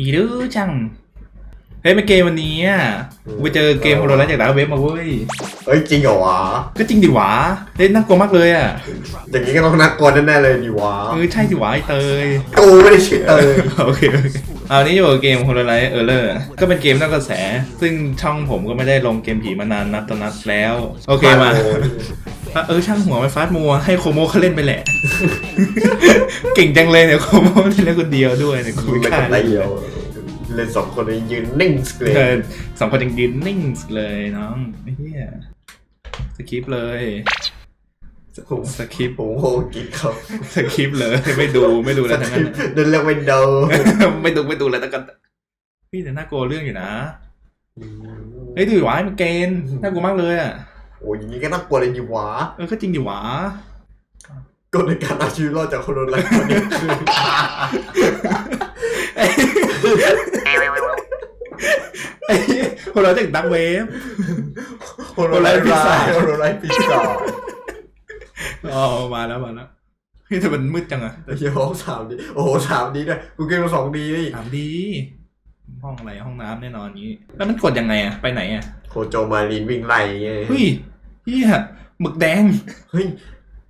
อีดื้อจัง เฮ้ยมาเกมวันนี้อะกูไปเจอเกมโฮโลไลท์จากดาวเว็บมาเว้ยเอ้ยจริงเหรอวะก็จริงดิหวะเล่นน่ากลัวมากเลยอะอย่างนี้ก็ต้องน่ากลัวแน่ๆเลยดิวะเออใช่ดิหวะไอเตยกูไม่ได้ชื่อเออโอเคโอเคเอาวันนี้อยู่กับเกมโฮโลไลท์เออร์เลอร์ก็เป็นเกมนอกกระแส ซึ่งช่องผมก็ไม่ได้ลงเกมผีมานานนับต่อนับแล้ว โอเคมา เออช่างหัวไปฟาสต์มัวให้โคโมเขาเล่นไปแหละ เก่งจังเลยเนี่ยโคโมเล่นคนเดียวด้วยเนี่ยคุกูยไม่ค่าทำอะไรเดียวเล่นสองคนเลยยืนนิ่งเลยเออสองคนยังยืนนิ่งเลยน้องไอ้เหี้ยสคริปต์เลยผมสคริปต์ผมโหกินเขาสคริปต์เลยไม่ดูไม่ดูแล้วทั้งนั้นเดินเรียกไม่เดาไม่ดูไม่ดูแล้วทั้งกันพี่แต่น่ากลัวเรื่องอยู่นะเฮ้ยดูดิวะมันเกณฑ์น่ากลัวมากเลยอะ โอ้ยอย่างนี้ก็น่ากลัวเลยดิวะเออก็จริงดิวะกฎในการเอาชีวิตรอดจากคนร้ายคนนี้คือไอ้คนเราจากดักเวฟคนร้ายปีศาจคนร้ายปีศาจอ๋อมาแล้วมาแล้วเฮ้ยแต่มันมืดจังอะไอ้เหี้ยห้องสามดีโอ้โหสามดีด้วยกูเกมมาสองดีนี่ถามดีห้องอะไรห้องน้ำแน่นอนอย่างนี้ แล้วมันกดยังไงอะไปไหนอะโคโจมารีนวิ่งไล่ไงเฮ้ย เฮียหมึกแดง เฮ้ย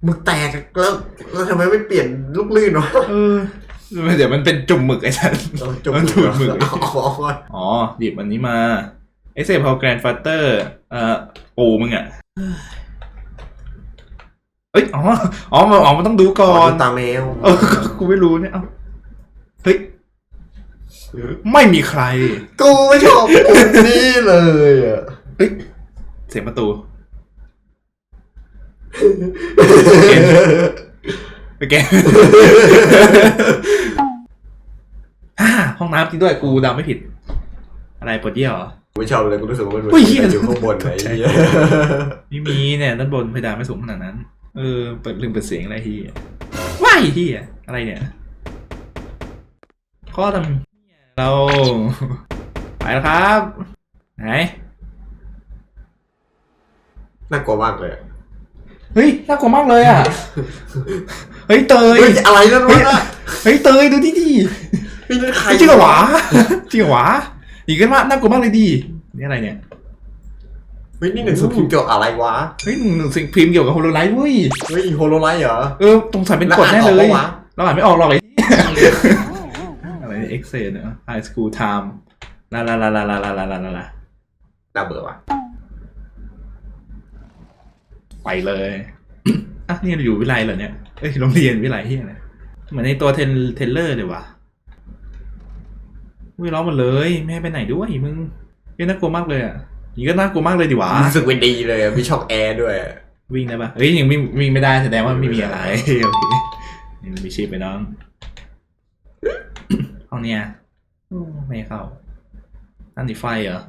มึงแตกแล้วแล้วทำไมไม่เปลี่ยนลูกลื่นวะเออ เดี๋ยวมันเป็นจุ่มหมึกไอ้ฉันเออจบมันดูดมืออ๋ออ๋อหยิบอันนี้มาเอ็กเซพอแกรนฟัตเตอร์เอ่อปูมึงอะเอ้ย อ๋อ อ๋อมันอ๋อมันต้องดูก่อน ตาแมวเออ กูไม่รู้เนี่ย เอ้า เฮ้ย ไม่มีใคร กูไม่ชอบปุ่มนี่เลยอะเฮ้ยเสียงประตู โอเคอ่าห้องน้ำจริงด้วยกูเดาไม่ผิด อะไรปวดเยี่ยวเหรอกูไม่ชอบเลยกูรู้สึกว่ามันเหมือนอุ้ยเหี้ยอยู่ข้างบนไหนตกใจเหี้ยไม่มีเนี่ยด้านบนเพดานไม่สูงขนาดนั้น เออเปิดลืมเปิดเสียงอะไรที่ว้ายที่อะไรเนี่ยข้อทำเราไปแล้วครับ ไหนน่ากลัวมากเลยอะ เฮ้ยน่ากลัวมากเลยอะ เฮ้ยเตย เฮ้ยอะไรนั่นวะน่ะเฮ้ยเตยดูดิดิเฮ้ยนั่นใครจริงเหรอวะจริงเหรอวะอีกกันว่าน่ากลัวมากเลยดินี่อะไรเนี่ยเฮ้ยนี่หนังสือพิมพ์เกี่ยวกับอะไรวะ เฮ้ยหนึ่งสิ่งพิมพ์เกี่ยวกับโฮโลไลท์เว้ย เฮ้ยโฮโลไลท์เหรอ เออตรงสายเป็นกฎแน่เลยวอ่านออกปะวะเราอ่านไม่ออกหรอกไอ้อะไรเอ็กเซนอะไฮสคูลไทม์ลาลาลาลาลาลาลาลาลาลาน่าเบื่อว่ะ ไปเลยอะนี่เราอยู่วิไลเหรอเนี่ยเอ้ยโรงเรียนวิไลที่ไหนเหมือนในตัวเทนเทนเลอร์เลยวะวิ่งล้อมหมดเลยไม่ให้ไปไหนด้วยมึงนี่น่ากลัวมากเลยอะนี่ก็น่ากลัวมากเลยดิวะรู้สึกไม่ดีเลยอะมีช่องแอร์ด้วย วิ่งได้ปะเฮ้ยยังวิ่งวิ่งไม่ได้แสดงว่าไม่มีอะไรโอเคนี่มันมีชีพไปน้องห้องเนี้ยโอ้ไม่เข้านั่นนี่ไฟเหรอ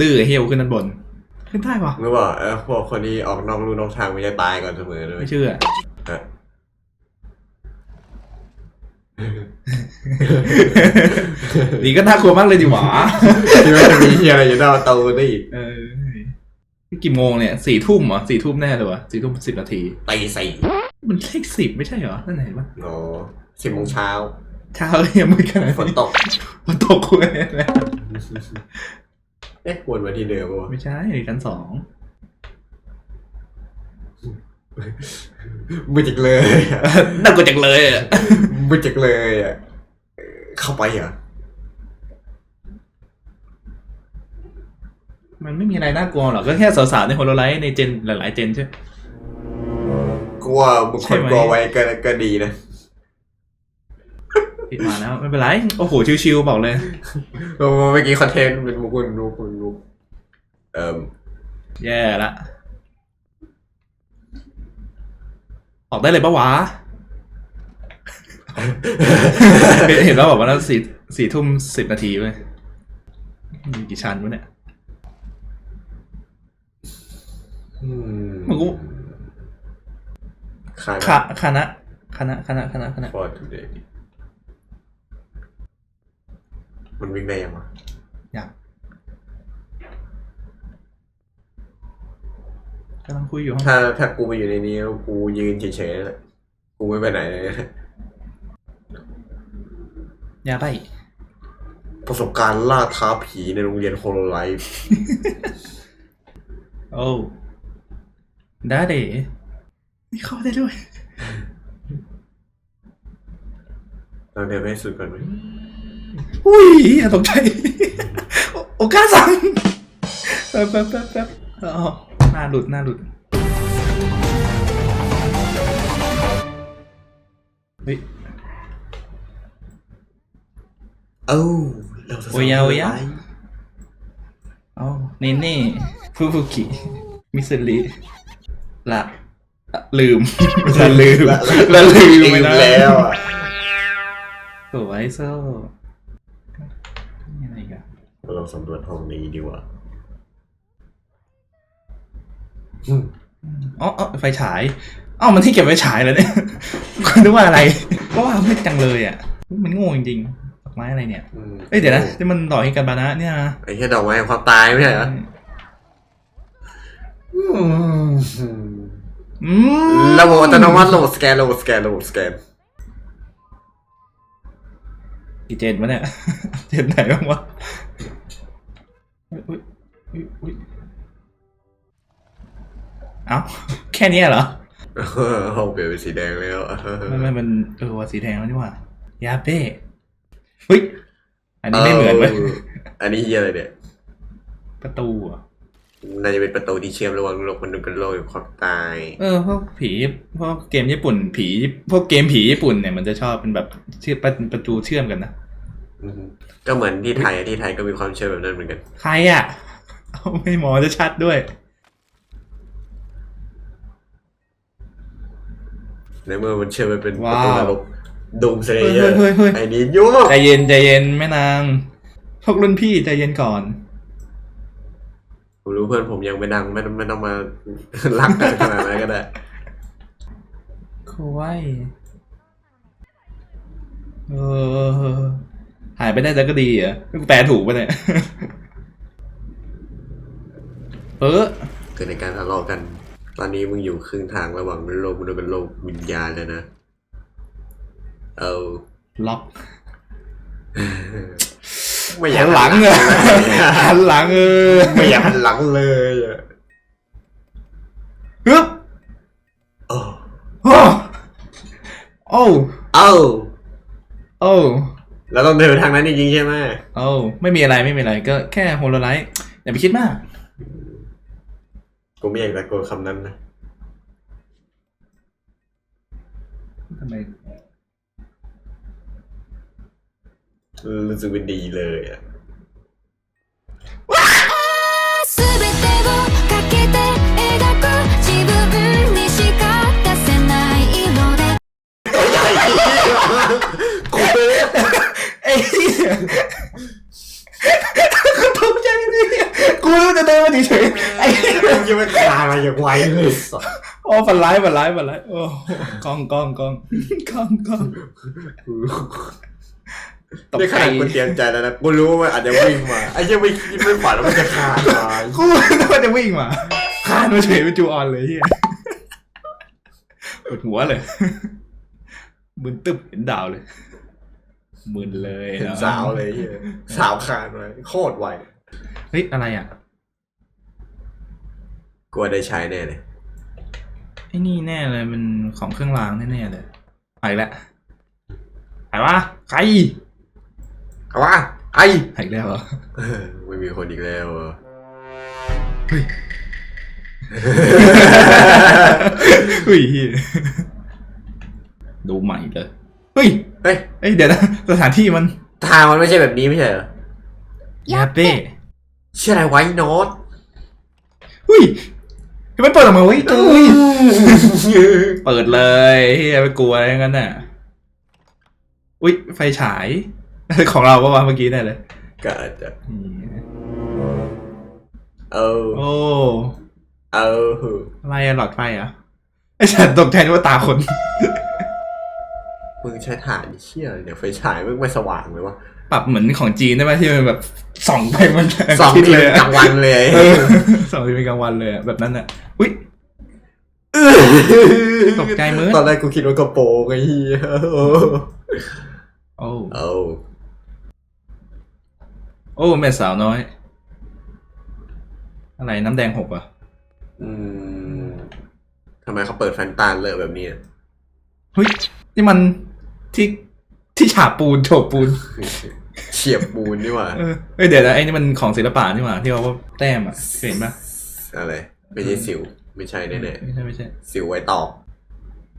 ดื้อไอ้เฮียกูขึ้นด้านบน ขึ้นได้ปะรู้ป่ะเออพวกคนที่ออกนอกลู่นอกทางมันจะตายก่อนเสมอเลยไม่เชื่อ ฮะนี่ก็น่ากลัวมากเลยดิหวะที่ว่าจะมีเฮียอะไรอยู่หน้าประตูนี่เออนี่กี่โมงเนี่ยสี่ทุ่มเหรอสี่ทุ่มแน่เลยวะสี่ทุ่มสิบนาที ตีสี่มันเลขสิบไม่ใช่เหรอนั่นไหนปะโอ้สิบโมงเช้าเช้าเลยยังมืดขนาดฝนนี้ตกฝนตกเลยนะเอ๊ะวนมาที่เดิมปะวะไม่ใช่ชั้นสองไม่จักเลยอะน่ากลัวจังเลยอะไม่จักเลยอะเข้าไปเหรอมันไม่มีอะไรน่ากลัวหรอกก็แค่สาวๆในโฮโลไลท์ในเจนหลายๆเจนใช่ไหมกลัวบุคใช่คลไหมกลัวไว้ก็ก็ดีนะ ปิดมาแล้วไม่เป็นไร โอ้โห ชิวๆบอกเลยเมื่อกี้คอนเทนต์เป็นมุกมุกมุกมุกเอ่อแย่ละ ออกได้เลยปะวะ เห็นเห็นแล้วบอกว่าแล้วสี่สี่ทุ่มสิบนาทีเว้ยมีกี่ชั้นวะเนี่ยอืมมันกูคาคณะคณะคณะคณะคณะคณะ ฟอร์ทูเดย์ มันวิ่งได้ยังวะอยากกำลังคุยอยู่ห้องถ้าถ้ากูมาอยู่ในนี้แล้วกูยืนเฉยๆแล้วกูไม่ไปไหนเลยยาไปประสบการณ์ล่าท้าผีในโรงเรียนโฮโลไลฟ์ โอ้ได้เด๋มีเข้าได้ด้วย เราเดินไปให้สุดก่อนไหม อุ้ยอย่าตกใจโอโอกาสังแป๊บแป๊บแป๊บแป๊บอ๋อหน้าหลุดหน้าหลุดเฮ้ยเอ้าเราจะโอ้ยเอายะเอ้านี่นี่ฟูฟุกิมิสลิละละลืมละลืมละลืมลืไปมนะแล้วอะสวยโซ่มีอะไรอีกัน เราลองสำรวจห้องนี้ดีกว่าอ๋ออ๋อไฟฉายเอ้ามันที่เก็บไฟฉายแล้วเนี่ยคุณนึกว่าอะไรเพราะว่ามืดจังเลยอะ มันโง่จริงๆดอกไม้อะไรเนี่ยอืมเอ้ยเดี๋ยวนะที่มันดอกฮิกันบานะเนี่ยนะไอ้แค่ดอกไม้แห่งความตายไม่ใช่เหรออืมอืมระบบอัตโนมัติระบบสแกนระบบสแกนระบบสแกนกี่เจนวะเนี่ย เจนไหนบ้างวะ อุ๊ยอุ๊ยอุ๊ยอุ๊ยเอ้าแค่เนี้ยเหรอ ห้องเปลี่ยนเป็นสีแดงแล้วไม่ไม่มันเออว่าสีแดงแล้วนี่หว่ายาเป้เฮ้ยอันนี้ไม่เหมือนเว้ยอันนี้เฮียอะไรเนี่ยประตูอะน่าจะเป็นประตูที่เชื่อมระหว่างโลกมนุษย์กับโลกแห่งความตาย เออพวกผีพวกเกมญี่ปุ่น ผี พวกเกมผีญี่ปุ่นเนี่ยมันจะชอบเป็นแบบเชื่อมประประตูเชื่อมกันนะอืม ก็เหมือนที่ไทยอะที่ไทยก็มีความเชื่อแบบนั้นเหมือนกัน ใครอะเอาไม่หมอจะชัดด้วยในเมื่อมันเชื่อมไปเป็นปว้าวระตูนรกดุมเซเยอเฮ้ยร์เฮ้ยเฮ้ยไอ้นี่ยุ่งใจเย็นใจเย็นแม่นางพวกรุ่นพี่ใจเย็นก่อนผมรู้เพื่อนผมยังไม่ดังไม่ต้องไม่ต้องมารักกันขนาดนั้นก็ได้ควายเออ หายไปได้แต่ก็ดีเหรอะกูแปลถูกปะเนี่ยเออเกิดในการทะเลาะกัน ตอนนี้มึงอยู่ครึ่งทางระหว่างโลกมนุษย์กับโลกวิญญาณแล้วนะ เอาล็อกไม่อยาหักนหลังเลยหันหลังเออไม่อยากหันหลังเลยอะฮึบโอ้โอ้โอ้ เอ้า โอ้ เราต้องเดินไปทางนั้นจริงๆใช่ไหม โอ้ไม่มีอะไรไม่มีอะไร ก็แค่โฮโลไลท์อย่าไปคิดมาก กูไม่อยากตะโกนคำนั้นนะ ทำไม รู้สึกเป็นดีเลยอ่ะ すべてをかけて描く自分にしか出せないので กูเลย ไ อ้เหี้ยตกใจเลยกูรู้จะเดินมาเฉยๆไอ้เหี้ยมึงยังไม่คลานมาอย่างไวเลยสัสโอ้ฝันร้ายฝันร้ายฝันร้ายโอ้กล้องกล้องกล้องกล้องกล้องตกนี่ขใจนาดกูเตรียมใจแล้วนะกูรู้ว่ามันอาจจะวิ่งมาไอ้ยังไม่คิดไม่ฝันว่ามันจะคลานมากูนึกว่าจะวิ่งมาคานมาเฉยเป็นจูออนเลยเฮียปวดหัวเลยมึนตึ๊บเห็นดาวเลย มึนเลยเห็นอะสาวเลยเหี้ยสาวคลานมาโคตรไวเฮ้ยอะไรอะกลัวได้ใช้แน่เลยไอ้นี่แน่เลยมันของเครื่องรางแน่ๆเลยไปละไปวะใครเอาวะไอ้หายแล้วเหรอเออไม่มีคนอีกแล้วเหรอเฮ้ยเฮ้ยดูใหม่เลยเฮ้ยเฮ้ย เอ้ยเดี๋ยวนะสถานที่มันทางมันไม่ใช่แบบนี้ไม่ใช่เหรอยาเป้เชื่ออะไรไว้โน้ตเฮ้ยทำไมเปิดออกมาเว้ยเอ้ยเปิดเลยเฮียไปกลัวอะไรงั้นน่ะ อุ้ยไฟฉาย ของเราปะวะเมื่อกี้แน่เลยก็อาจจะนี่เออโอ้เอออะไรอะหลอดไฟเหรอะไอ้ฉันตกใจนึกว่าตาคน มึงใช้ถ่านเชี่ยอะไรเนี่ยไฟฉายมึงไม่สว่างเลยวะปรับเหมือนของจีนได้ไหมที่มันแบบส่องไปมันสองทิศทีเลยอะกลางวันเลยเออส่องทีเป็นกลางวันเลยอะแบบนั้นอะอุ้ยตกใจมึงตอนแรกกูคิดว่ากระโปรงไอ้เหี้ยโอ้เอาโอ้แม่สาวน้อย อะไรน้ำแดงหกเหรอะอืมทำไมเขาเปิดแฟนตาเลอะแบบนี้อะเฮ้ยนี่มัน ที่ที่ฉาบปูนโฉบปูนเฉียบปูนนี่หว่าเออเอ้ยเดี๋ยวนะไอ้นี่มันของศิลปะนี่หว่าที่เขาว่าแต้มอะเคยเห็นปะอะไรไม่ใช่สิวไม่ใช่แน่ไม่ใช่ไม่ใช่ๆสิวไว้ตอก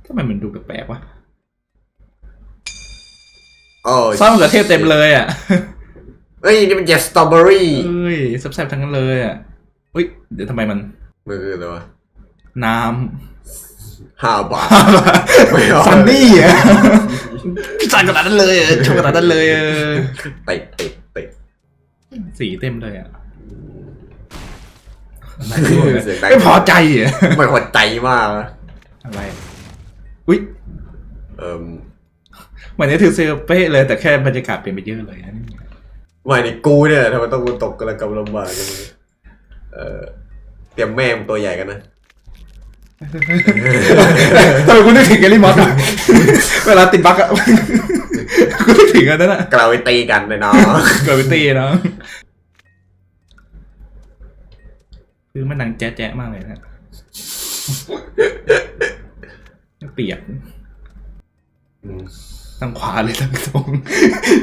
ทำไมมันดูแปลกๆวะโอ้ซอสมะเขือเทศเต็มเลยอะเอ้ยนี่มันเจสสตรอเบอรี่เอ้ยแซ่บๆทั้งนั้นเลยอะอุ้ยเดี๋ยวทำไมมันมืออะไรวะน้ ห้าบาทำไม่เอาซันนี่อะสั่งขนาดนั้นเลยอะชมขนาดนั้นเลยเออติดติดติดสีเต็มเลยอะเสียงดังไม่พอใจอะไม่พอใจมากนะอะไรอุ้ยเอ่มเหมือนจะถือเซลเป๊ะเลยแต่แค่บรรยากาศเปลี่ยนไปเยอะเลยนะนี่ไม่ในกูเนี่ยทำไมต้องกูตกกระกำลำบากกันมึงเออเตรียมแม่มตัวใหญ่กันนะ ทำไมคุณนึกถึงแกลลี่มอสอะเวลาติดบั๊กอะกูนึกถึงอันนั้นอะกลาไปตีกันเลยเนาะเกิดไปตีเนาะคือมันหนังแจ๊ะๆมากเลยนะเปียกอืมทางขวาเลยทางตรง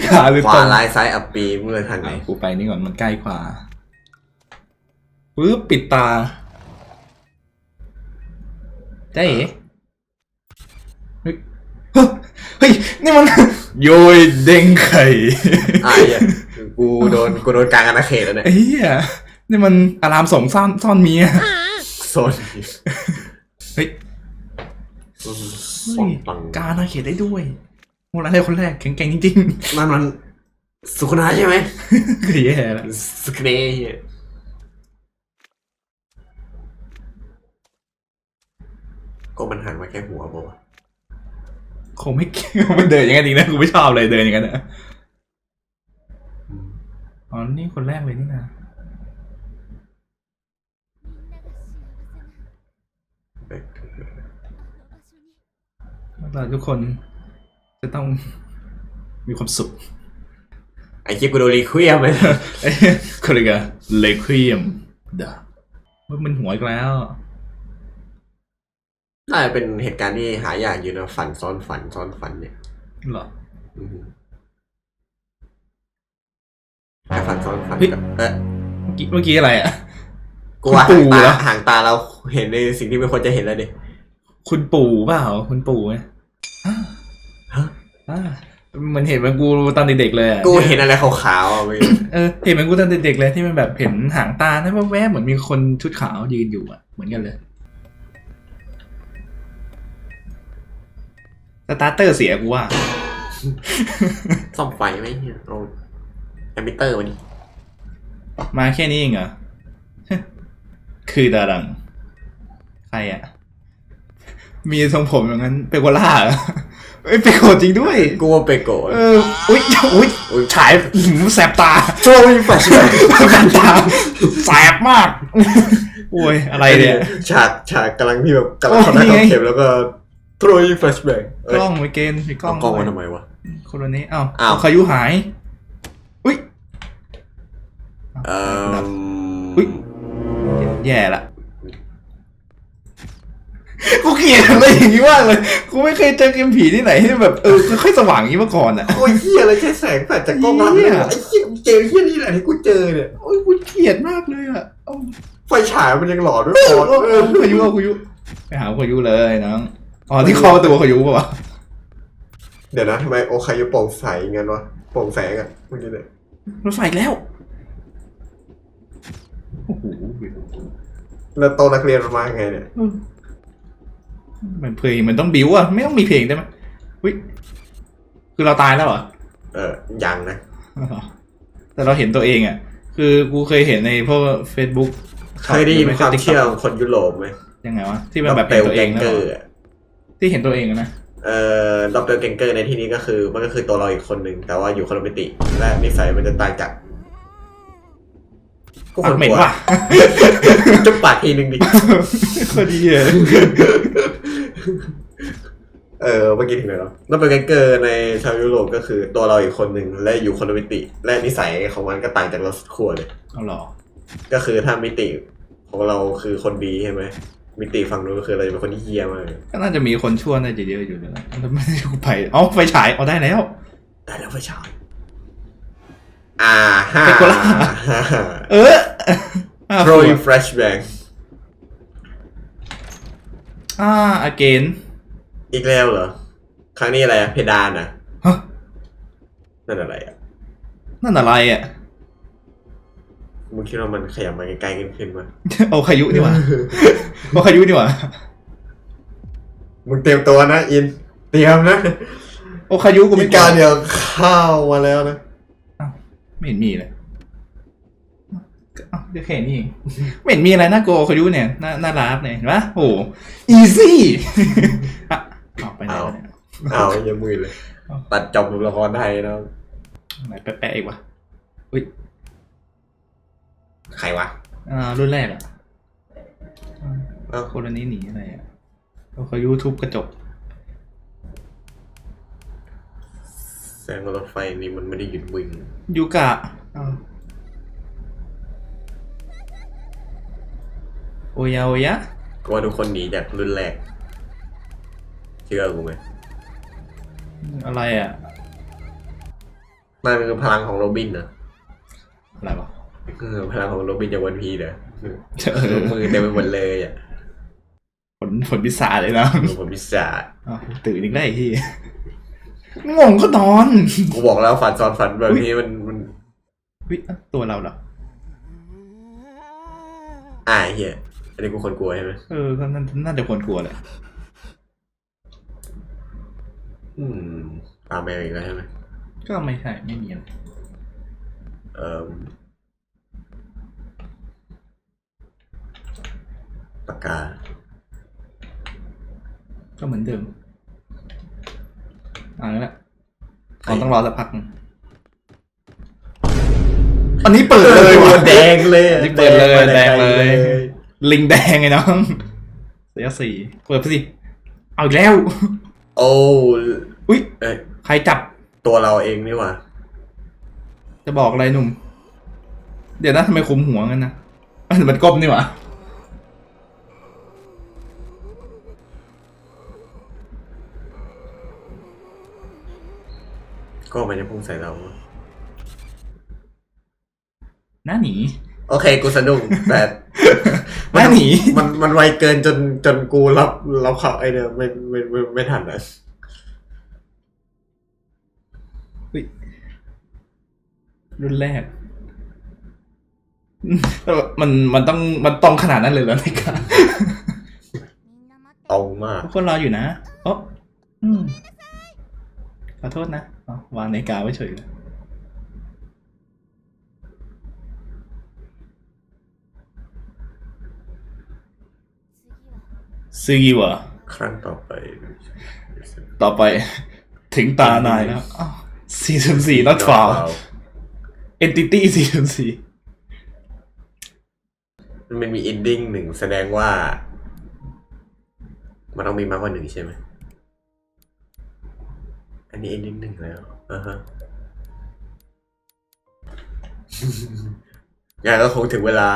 ขาหรือขวาตรงลายซ้ายอัปปีเมื่อทางไหนอะกูไปนี่ก่อนมันใกล้กว่าปึ๊บปิดตา ได้เอ๋เฮ้ยเฮ้ยนี่มันโยยเด้งไข่อะไอ้เหี้ยกูโดนกูโดนกลางอาณาเขตแล้วเนี่ยไอ้เหี้ยนี่มันอารามสงซ่อนซ่อนเมียโซนเฮ้ยอืมเฮ้สองยปังการอาเขตได้ด้วยโมราได้คนแรกแข็งแกร่งจริงนั่นมันสุขนาใช่ไหมๆคือแย่แล้วสุขเนเหี้ย ก็มันหันมาแค่หัวบอกว่าวะคงไม่เกี่ยวมันเดินอย่างนั้นจริงนะกูไม่ชอบเลยเดินอย่างนั้นอะอืมอ๋อนี่คนแรกเลยนี่นะเอ้ยเราทุกคนจะต้องมีความสุขไอ้คลิปกูโดนรีเควียมเลยเอ้ยคนละกันเลควีมเด้อว่ามันหัวอีกแล้ว น่าจะเป็นเหตุการณ์ที่หายากอยู่นะฝันซ้อนฝันซ้อนฝันเนี่ยเหรอ อืมแต่ฝันซ้อนฝันเฮ้ย กับเอ๊ะเมื่อกี้เมื่อกี้อะไรอะ กูว่าคุณห่างปู่ตาเหรอห่างตาเราเห็นในสิ่งที่ไม่ควรจะเห็นแล้วดิ คุณปู่เปล่าคุณปู่ไงฮะ อ่ามันเห็นเหมันกูตอนเด็กๆเลยอะกูเห็นอะไรขาวๆอะเว้ยเออเห็นเหมันกูตอนเด็กๆเลยที่มันแบบเห็นหางตานะแวบๆเหมือนมีคนชุดขาวยืนอยู่อะเหมือนกันเลย สตาร์เตอร์เสียกูว่า ซ่อมไฟไหมเนี่ยเอาแอมบิเตอร์มาดิมาแค่นี้เองเหรอ คือดารัง ใครอะมีทรงผมอย่างนั้นเปโกล่าเหรอเอ้ยเปโกจริงด้วยกูว่าไปโกรธเอออุ๊ยอุ๊ย อุ๊ยฉายอื้อหือแสบตาโชว์มีแฟลชแบ็คแสบตาแสบมาก โอ้ย อะไรเนี่ย ฉากฉากกำลังที่แบบกำลังโอ้เขาได้นี่ไงเขาเข็มแล้วก็ โทรยแฟลชแบ็กกล้องไปเกณฑ์ไปกล้องกล้องมาทำไมวะคนละนี้อ้าวอ้าวขายุหาย อุ๊ยเอ่ออุ๊ย แย่ละ กูเกลียดอะไรอย่างนี้มากเลย กูไม่เคยเจอเกมผีที่ไหนที่แบบเออค่อยๆสว่างอย่างนี้มาก่อนอะ โอ้ยเฮียอะไรใช้แสงแฟลชจากกล้องหลังเหี้เนี่ยยไอ้เฮียเจอเฮียนี่แหละที่กูเจอเนี่ย โอ้ยกูเกลียดมากเลยอะเอาไฟฉายมันยังหลอนด้วยเอพออเออเออขายุเอาขายุไปหาขายุเลยน้อง อ๋อที่คอประตูขายุป่าวะเดี๋ยวนะทำไมโอคายุโปร่งใสงั้นวะโปร่งแสงอะเมื่อกี้เนี่ยรถไฟอีกแล้วโอ้โหแล้วโต๊ะนักเรียนมันมาไงเนี่ยเออมันเพลงมันต้องบิวอะไม่ต้องมีเพลงได้ไหมวิคือเราตายแล้วเหรอเออยังนะแต่เราเห็นตัวเองอะ คือกูเคยเห็นในพวก Facebook เคยได้ยินความเชื่อของคนยุโรปไหมยังไงวะที่มันแบบเป็นตัวเองเกนะอร์ ที่เห็นตัวเองอะนะ เอ่อด็อกเตอร์เกงเกอร์ในที่นี้ก็คือ มันก็คือตัวเราอีกคนหนึ่งแต่ว่าอยู่คนละมิติ และนิสัยมันจะต่างจากก็ปากเหม็นว่ะ จุ๊บปากทีหนึ่งดิโคตรดีเลยเอเออเมื่อกี้ถึงไหนแล้วนับเป็นแก๊งเกอร์ในชาวยุโรปก็คือตัวเราอีกคนหนึ่งและอยู่คนละมิติ และนิสัยของมันก็ต่างจากเราสุดขั้วเลย เอาเหรอ ก็คือถ้ามิติของเราคือคนดีใช่ไหม มิติฝั่งนู้นก็คือเราจะเป็นคนที่เฮี้ยมากเลยก็น่าจะมีคนชั่วน่าจะเยอะอยู่เลยนะแล้วไม่ได้ไปเอาไฟฉายเอาได้แล้ว ได้แล้วไฟฉายอ่าฮ่าเป็นโคล่าเอออ่าโปรยแฟลชแบงอ่า again อีกแล้วเหรอ ครั้งนี้อะไรอะเพดานอะฮะนั่นอะไรอะนั่นอะไรอะมึงคิดว่ามันขยับมาไกลๆขึ้นขึ้นมาเอาขายุนี่หว่า เอาขายุนี่หว่ามึงเตรียมตัวนะอิน เตรียมนะเอาขายุกูมีไม่การเดี๋ยวเข้ามาแล้วนะ ไม่เห็นมีเลยอ้าวก็แค่นี้เองไม่เห็นมีอะไรน่ากลัวขายุเนี่ยน่าน่ารักเนี่ยเห็นปะโอ้ easy อะเอาไปไหนวะเนี่ย เอาอย่ามือเลยเอาตัดจบละครไทยนะไหนแปะๆอีกวะอุ้ยใครวะ อ่ารุ่นแรกอะ เอ้าคนละนี้หนีอะไรอะเอาขายุทุบกระจก แสงรถไฟนี่มันไม่ได้หยุดวิ่งยูกะอ้าวโอยาโอยะก็ว่าทุกคนหนีจากรุ่นแรกเชื่อกูไหมอะไรอะมันคือพลังของโรบินนะอะไรวะเออพลังของโรบินจากวันพีเด้อเออมือเต็มไปหมดเลยอะ ผลผลพิศาจเลยนะดูผมพิศาจอ้าวตื่นอีกได้วไอ้ที่งงก็นอนกูบอกแล้วฝันซ้อนฝันแบบนี้มันมันวิตัวเราเหรอ อ่าเฮียอันนี้กูคนกลัวใช่ไหมเออก็น่าน่าจะควรกลัวแหละอืมตามแมวอีกแล้วใช่ไหมก็ไม่ใช่ไม่มีอะไรเอ่อปากกา ก็เหมือนเดิมเอ่าละเราต้องรอสักพักหนึ่งอันนี้เปิดเลยว่ะแดงเลยอะนี่เปิดเลยมาแดงเลยไกลิงแดงไงน้องเสียสี่เปิดไปสิเอาอีกแล้ว โอ้อุ้ยเอ้ยใครจับตัวเราเองนี่หว่า จะบอกอะไรหนุ่ม เดี๋ยวนะทำไมคุมหัวงั้นนะอันมันก้มนี่หว่า ก็มันจะพุ่งใส่เรา หน้าหนี โอเค กูสะดุ้งแต่หน้าหนี มันมันไวเกินจนจนกูรับรับเขาไอเนี่ยไม่ไม่ไม่ไม่ทันอะอุ๊ยรุ่นแรก มันมันต้องมันต้องขนาดนั้นเลยเหรอในการเอามาก ทุกคนรออยู่นะโอ้ อืมขอโทษนะอ๋อวางในาฬิกาไว้เฉยเลยซีวะครั้งต่อไป ต่อไป ถึงตานายแล้วสี่ศูนย์สี่ not found entity สี่ศูนย์สี่มันมี ending หนึ่งแสดงว่า มันต้องมีมากกว่าหนึ่งใช่ไหม อันนี้ ending หนึ่งแล้วอ่าฮะงานก็คงถึงเวลา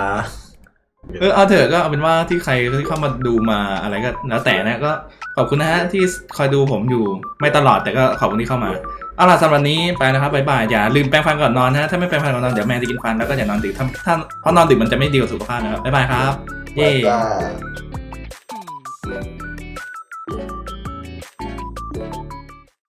เออเอาเถอะก็เอาเป็นว่าที่ใครที่เข้ามาดูมาอะไรก็แล้วแต่นะก็ขอบคุณนะฮะที่คอยดูผมอยู่ไม่ตลอดแต่ก็ขอบคุณที่เข้ามาเอาล่ะสำหรับวันนี้ไปนะครับบ๊ายบายอย่าลืมแปรงฟันก่อนนอนนะถ้าไม่แปรงฟันก่อนนอนเดี๋ยวแม่จะกินฟันแล้วก็อย่านอนดึกถ้าถ้าเพราะนอนดึกมันจะไม่ดีกับสุขภาพนะครับบ๊ายบายครับเย้บ๊ายบาย